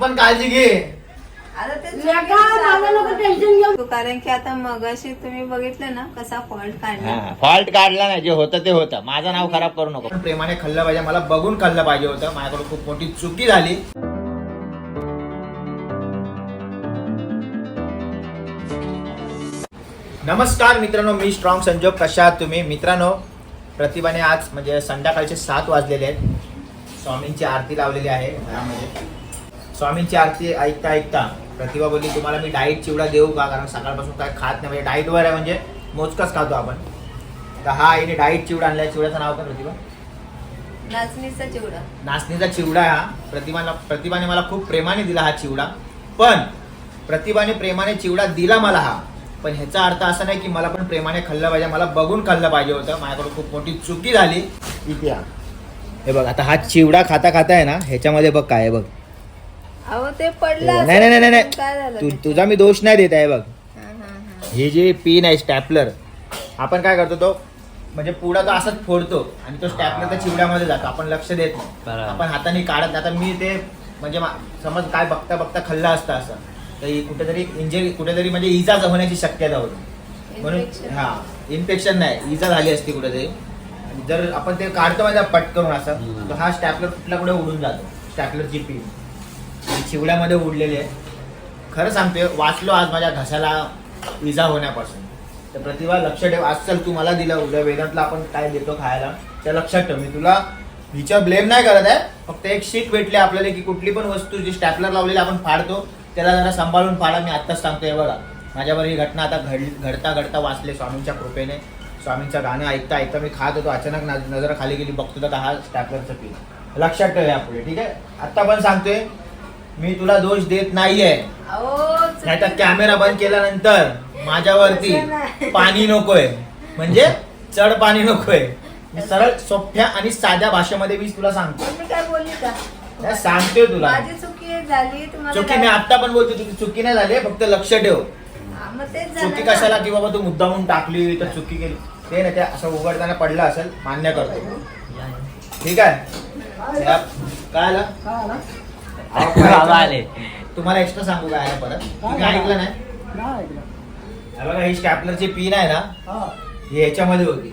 पण काळजी घे. आता ते लेका, मला नको टेन्शन घेऊ कारण की आता मगाशी तुम्ही बघितलं ना कसा फॉल्ट काढला. फॉल्ट काढला नाही जे होतं ते होतं. माझं नाव खराब करू नको. पण प्रेमाने खाल्लं पाहिजे मला बघून खाल्लं पाहिजे होतं. माझ्याकडून खूप मोठी चुकी झाली. नमस्कार मित्रांनो मी स्ट्रॉंग संजोग. कशा आहात तुम्ही? मित्रांनो प्रतिभाने आज म्हणजे संध्याकाळचे सात वाजलेले आहेत. स्वामींची आरती लावलेली आहे घरामध्ये. स्वामींची आरती ऐकता ऐकता प्रतिभा बोलली तुम्हाला मी डाईट चिवडा देऊ का? कारण सकाळपासून काय खात नाही. म्हणजे डाईटवर आहे म्हणजे मोजकाच खातो आपण. तर हा आईने डाईट चिवडा आणलाय. चिवड्याचं नाव काय प्रतिभा? नाचणीचा चिवडा. नाचणीचा चिवडा आहे हा. प्रतिभाला प्रतिभाने मला खूप प्रेमाने दिला हा चिवडा. पण प्रतिभाने प्रेमाने चिवडा दिला मला हा. पण ह्याचा अर्थ असा नाही की मला पण प्रेमाने खाल्लं पाहिजे. मला बघून खाल्लं पाहिजे होतं. माझ्याकडून खूप मोठी चुकी झाली. इथे हा. हे बघ आता हा चिवडा खाता खाता आहे ना ह्याच्यामध्ये बघ काय आहे बघ. अहो ते पडलं नाही नाही नाही नाही. काय झालं तू तुझा मी दोष नाही देत आहे बघ. हा, हा, हा. हे जे पिन आहे स्टॅपलर आपण काय करतो तो? म्हणजे पुढा तो असंच फोडतो आणि तो स्टॅपलर त्या चिवड्यामध्ये जातो. आपण लक्ष देत नाही. बरोबर. आपण हाताने काढत नाही. आता मी ते म्हणजे मा- समज काय बघता बघता खाल्लं असतं असं तर ही कुठेतरी इंजरी कुठेतरी म्हणजे इजा होण्याची शक्यता होती. म्हणून Infection. हा इन्फेक्शन नाही. इजा झाली असती कुठेतरी. आणि जर आपण ते काढतो माझ्या पट करून असं हम्म. तर हा स्टॅपलर कुठला कुठे उडून जातो. स्टॅपलरची पिन आणि उडलेले उडलेली आहे खरं सांगते वाचलो आज माझ्या घशाला इजा होण्यापासून. तर प्रतिभा लक्ष ठेव. आज चल तू मला दिलं उद्या वेदांतला आपण काय देतो खायला त्या लक्षात ठेव. मी तुला हिच्यावर ब्लेम नाही करत आहे. फक्त एक शीट भेटली आपल्याला की कुठली पण वस्तू जी स्टॅपलर लावलेली आपण फाडतो त्याला जरा सांभाळून फाडा. मी आत्ताच सांगतोय बघा. माझ्यावर ही घटना आता घड घडता घडता वाचले स्वामींच्या कृपेने. स्वामींचं गाणं ऐकता ऐकता मी खात होतो. अचानक नजर खाली गेली बघतो तर हा स्टॅपलरचं पीन लक्षात ठेव यापुढे ठीक आहे? आत्ता पण सांगतोय मी तुला दोष देत नाहीये. अहो नाही तर कॅमेरा बंद केल्यानंतर माझ्यावरती पाणी नकोय. म्हणजे चढ पाणी नकोय. मी सरळ सोप्या आणि साध्या भाषेमध्ये मी तुला सांगतो. मी काय बोलली का? नाही, सांगतोय तुला. माझी चुकी झाली तुम्हाला चुकी मी काय- आता पण बोलतो तुझी चुकी नाही झाली फक्त लक्ष ठेव. हा, मग तेच झालं चुकी ना. कशाला? की बाबा तू मुद्दामून टाकली तर चुकी केली. ते नाही ते असं उघडताना पडलं असेल मान्य करतो. ठीक आहे? या- काय आलं काय बाबा आले तुम्हाला एक्स्ट्रा सांगू काय आलं परत? तुम्ही ऐकलं नाही. हे बघा ही स्टॅपलरची पिन आहे ना ही. ह्याच्यामध्ये होती.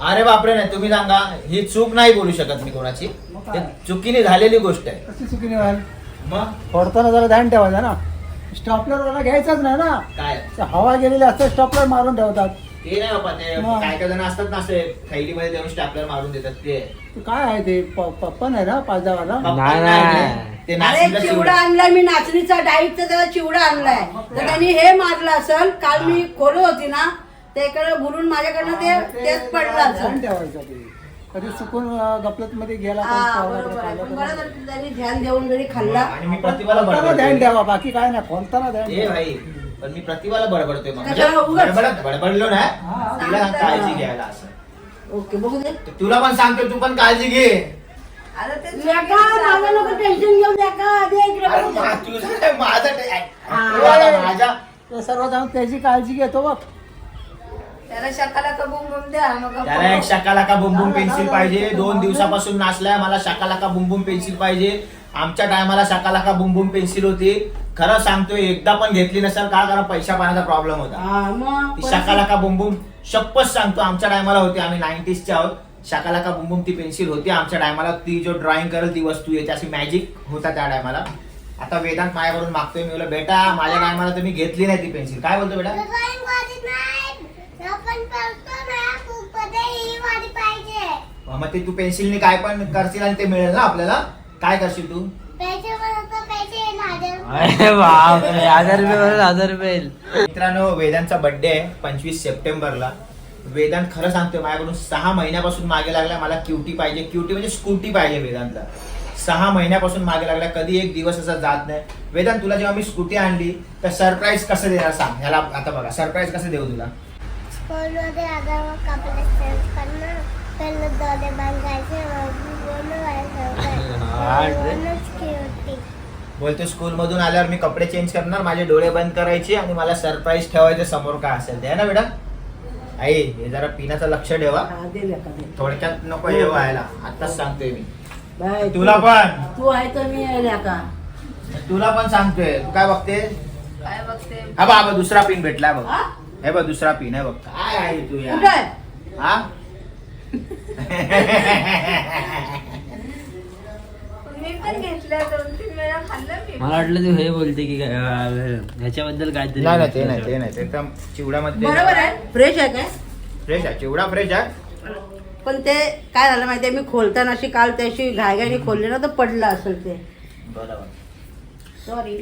अरे बापरे. नाही तुम्ही सांगा ही चूक नाही बोलू शकत मी कोणाची. ते चुकीने झालेली गोष्ट आहे. कशी चुकीने व्हाल मग? फोडताना जरा ध्यान ठेवायचं ना. स्टॉपलर वाला घ्यायचाच नाही ना. काय? ते हवा गेलेली असते स्टॉपलर मारून ठेवतात. ते नाही बाबा ते मग. काय काय जण असतात ना असे थैलीमध्ये देऊन स्टॅपलर मारून देतात ते ते. काय आहे ते? प- पप्पन आहे ना नाही, नाही. ते अरे नाशिकला चिवडा चिवडा. आणलाय मी नाचणीचा डाईटचा त्याला चिवडा आणलाय. तर त्यांनी हे मारलं असेल काल मी खोलो होती ना ते इकडे भरून माझ्याकडनं ते तेच पडलं ध्यान असेल ठेवायचं ते. कधी चुकून गपलत मध्ये गेला हा तर पावला बरोबर आहे. तर पण पाहिलं बरं तर- झालं त्यांनी ध्यान देऊन जरी खाल्ला. आणि मी प्रतिभाला ध्यान ठेवा बाकी काय नाही फोडताना ध्यान ए ठेवा. भाई पण मी प्रतिभाला बडबडतोय मग म्हणजे कशाला उगाच? बडबडत बडबडलो ना? हा. तिला. काळजी घ्यायला असं. ओके बघू दे. तर तुला पण सांगतो तू पण काळजी घे. आता ते लेका, मला नको टेन्शन घेऊ लेका दे इकडे अरे बघू दे. मा- तुझं काय माझं ते- हा. तू आता माझ्या सर्व जाऊन त्याची काळजी घेतो बघ. त्याला शकाला कबूम बूम द्या? मग गप्प त्याला एक. शाकालाका बुमबुम पेन्सिल पाहिजे. दोन दिवसापासून नाचलाय मला शाकालाका बुमबुम पेन्सिल पाहिजे. आमच्या टायमाला शाकालाका बुमबुम पेन्सिल होती. खरं सांगतोय एकदा पण घेतली नसेल का कारण पैसा पाण्याचा प्रॉब्लेम होता. हा, मग ती परत- शाकालाका बुमबुम शपथ सांगतो आमच्या टायमाला होती आम्ही नाईन्टीजच्या आहोत. शाकालाका बुमबुम ती पेन्सिल होती आमच्या टायमाला. ती जो ड्रॉइंग करेल ती वस्तू येते अशी मॅजिक होता त्या टायमाला. आता वेदांत माझ्याकडून मागतोय मी बोललो बेटा माझ्या टायमाला तुम्ही घेतली नाही ती पेन्सिल काय बोलतो बेटा? ड्रॉइंग वाली नाही. आपण करतो ना खूप ही वाली पाहिजे. मग ते तू पेन्सिलने काय पण करशील आणि ते मिळेल ना आपल्याला? काय करशील तू? हजार अरे हजार रुपये बरोबर हजार रुपये येईल. मित्रांनो वेदांतचा बर्थडे आहे पंचवीस सप्टेंबरला. वेदांत खरं सांगतोय माझ्याकडून सहा महिन्यापासून मागे लागला मला क्युटी पाहिजे. क्युटी म्हणजे स्कूटी पाहिजे वेदांतला. सहा महिन्यापासून मागे लागला कधी एक दिवस असा जात नाही. वेदांत तुला जेव्हा मी स्कूटी आणली तर सरप्राईज कसं देणार सांग. ह्याला आता बघा सरप्राईज कसं देऊ तुला? स्कूलमध्ये आल्यावर कपडे चेंज करणं पहिलं दोरे बांधायचे हा, ते- बोलतो स्कूल मधून आल्यावर मी कपडे चेंज करणार माझे डोळे बंद करायचे आणि मला सरप्राईज ठेवायचे समोर काय असेल ते है ना बेटा आई हे जरा पिण्याचं लक्ष ठेवा. हा, थोडक्यात नको हे व्हायला. आताच सांगतोय मी. तुला पण. तू आहे तर मी का तुला पण सांगतोय. तू काय बघते? काय बघते? हा बाबा दुसरा पिन भेटला बघ. हा? हे बघ दुसरा पिन आहे बघ. काय आहे तू कुठे? या आहे? हा? मी पण घेतलं दोन मला वाटलं तू हे बोलते की काय, अं, ह्याच्याबद्दल काहीतरी नाही नाही ते नाही ते नाही ते एकदम चिवड्यामध्ये बरोबर आहे. फ्रेश आहे काय? फ्रेश आहे चिवडा फ्रेश आहे. पण ते काय झालं माहितीये मी खोलताना अशी काल त्याशी घायघायने खोलले ना तर पडलं असेल ते. सॉरी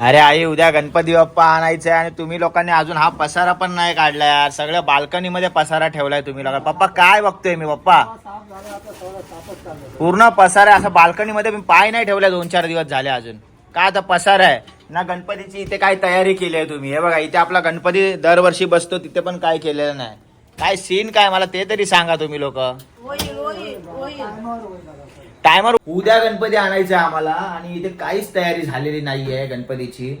अरे आई उद्या गणपती बाप्पा आणायचंय आणि तुम्ही लोकांनी अजून हा पसारा पण नाही काढला यार. सगळ्या बाल्कनी मध्ये पसारा ठेवलाय तुम्ही लोक पप्पा काय बघतोय मी पप्पा? पूर्ण पसारा असं बाल्कनी मध्ये मी पाय नाही ठेवलाय दोन चार दिवस झाले अजून. काय आता पसारा आहे? ना गणपतीची इथे काय तयारी केली आहे तुम्ही? हे बघा इथे आपला गणपती दरवर्षी बसतो तिथे पण काय केलेलं नाही. काय सीन काय मला ते तरी सांगा तुम्ही लोक. टायमर उद्या गणपती आणायचा आहे आम्हाला आणि इथे काहीच तयारी झालेली नाहीये गणपतीची.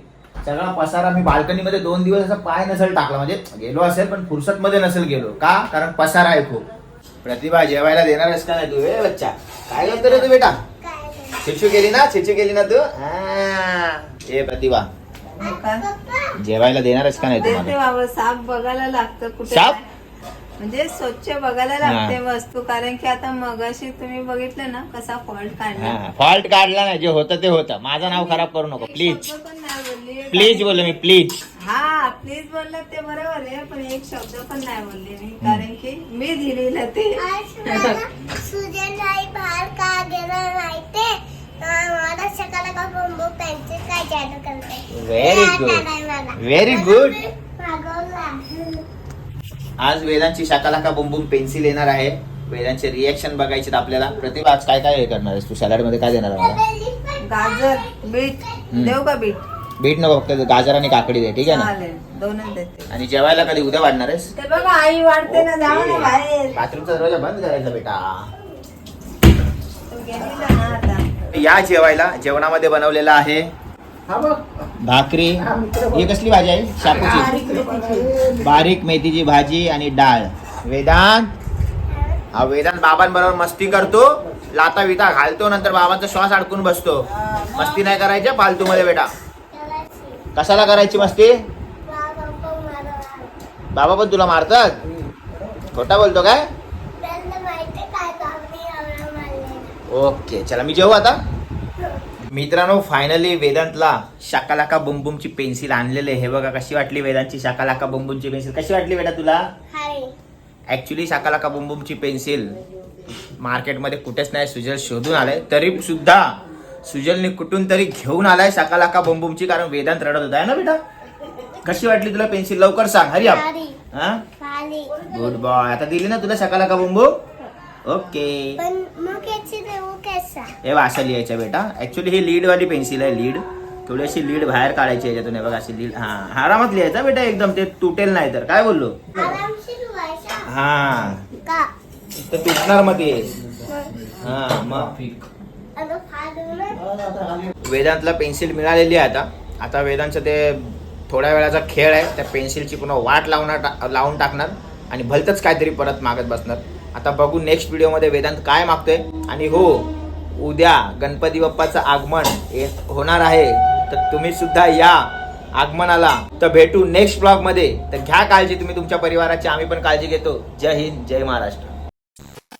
सगळा पसारा मी बाल्कनी मध्ये दोन दिवस असा पाय नसेल टाकला. म्हणजे गेलो असेल पण फुरसत मध्ये नसेल गेलो. का? कारण पसारा आहे खूप. प्रतिभा जेवायला देणार आहेस का नाही तू? ए बच्चा काय करतो रे तू बेटा? शिशू केली ना? शिशू केली ना तू? हा. ए प्रतिभा? जेवायला देणार आहेस का नाही तुम्हाला बाबा साप बघायला लागतं कुठे साप? म्हणजे स्वच्छ बघायला लागते वस्तू कारण की आता मगाशी तुम्ही बघितलं ना कसा फॉल्ट काढला. फॉल्ट काढला नाही जे होतं ते होतं. माझं नाव खराब करू नको प्लीज शब्द पण नाही बोलली प्लीज बोल मी प्लीज हा प्लीज बोललं ते बरोबर आहे पण एक शब्द पण नाही बोलली मी कारण की मी दिलेलं ते. सुजन आई बाहेर का गेलं नाही ते? मला सकाळला का बंबू पेन्सिल काय जादू करते? Very ते good. आता नाही मला. Very good. मागवला. आज वेदांची शाकालाका बुमबुम पेन्सिल येणार आहे. वेदांचे रिएक्शन बघायचे आपल्याला. प्रतिभा आज काय काय हे करणार आहेस तू? सॅलडमध्ये काय देणार मला गाजर बीट. देऊ का बीट? बीट नको फक्त गाजर आणि काकडी दे ठीक आहे ना? चालेल. दोनच देते. आणि जेवायला कधी उद्या वाढणार आहेस? ते बघा आई वाढते ना जाऊ ना बाहेर. बाथरूमचा दरवाजा बंद करायचा बेटा. तू गेली ना आता. या जेवायला. जेवणामध्ये बनवलेलं आहे हा बघ. भाकरी. ही कसली भाजी आहे? शापूची. बारीक मेथीची भाजी आणि डाळ. वेदांत? हा वेदांत बाबांबरोबर मस्ती करतो. लाता विता घालतो नंतर बाबांचा श्वास अडकून बसतो. मस्ती नाही करायची फालतू मध्ये बेटा. कशाला करायची मस्ती? बाबा पण तुला मारतात? खोटा बोलतो काय. ओके चला मी जेवू आता. मित्रांनो फायनली वेदांतला शाकालाका बुमबुमची पेन्सिल आणलेले हे बघा कशी वाटली वेदांतची शाकालाका बुमबुमची पेन्सिल कशी वाटली बेटा तुला. ऍक्च्युली शाकालाका बुमबुमची पेन्सिल मार्केटमध्ये कुठेच नाही सुजल शोधून आलाय. तरी सुद्धा सुजलने कुठून तरी घेऊन आलाय शाकालाका बुमबुमची कारण वेदांत रडत होता. है ना बेटा? कशी वाटली तुला पेन्सिल लवकर सांग. हरी आप. भारी. हा? भारी. गुड बॉय आता दिली ना तुला शाकालाका बुमबुम ओके पण मग याची देऊ कसा हे अशा लिहायच्या बेटा. ऍक्च्युली ही लीड वाली पेन्सिल आहे लीड थोडी अशी लीड बाहेर काढायची याच्यातून. हे बघा अशी लीड हा आरामात लिहायचा बेटा एकदम. ते तुटेल नाही तर. काय बोललो? हा. तर तुटणार मग ते. हा मग. वेदांतला पेन्सिल मिळालेली आहे आता. आता वेदांचं ते थोड्या वेळाचा खेळ आहे. त्या पेन्सिलची पुन्हा वाट लावणार लावून टाकणार. आणि भलतंच काहीतरी परत मागत बसणार. आता बघू नेक्स्ट व्हिडिओमध्ये वेदांत काय मागतोय. आणि हो उद्या गणपती बाप्पाचं आगमन होणार आहे. तर तुम्ही सुद्धा या आगमनाला. तर भेटू नेक्स्ट ब्लॉगमध्ये. तर घ्या काळजी तुम्ही तुमच्या परिवाराची. आम्ही पण काळजी घेतो. जय हिंद जय महाराष्ट्र.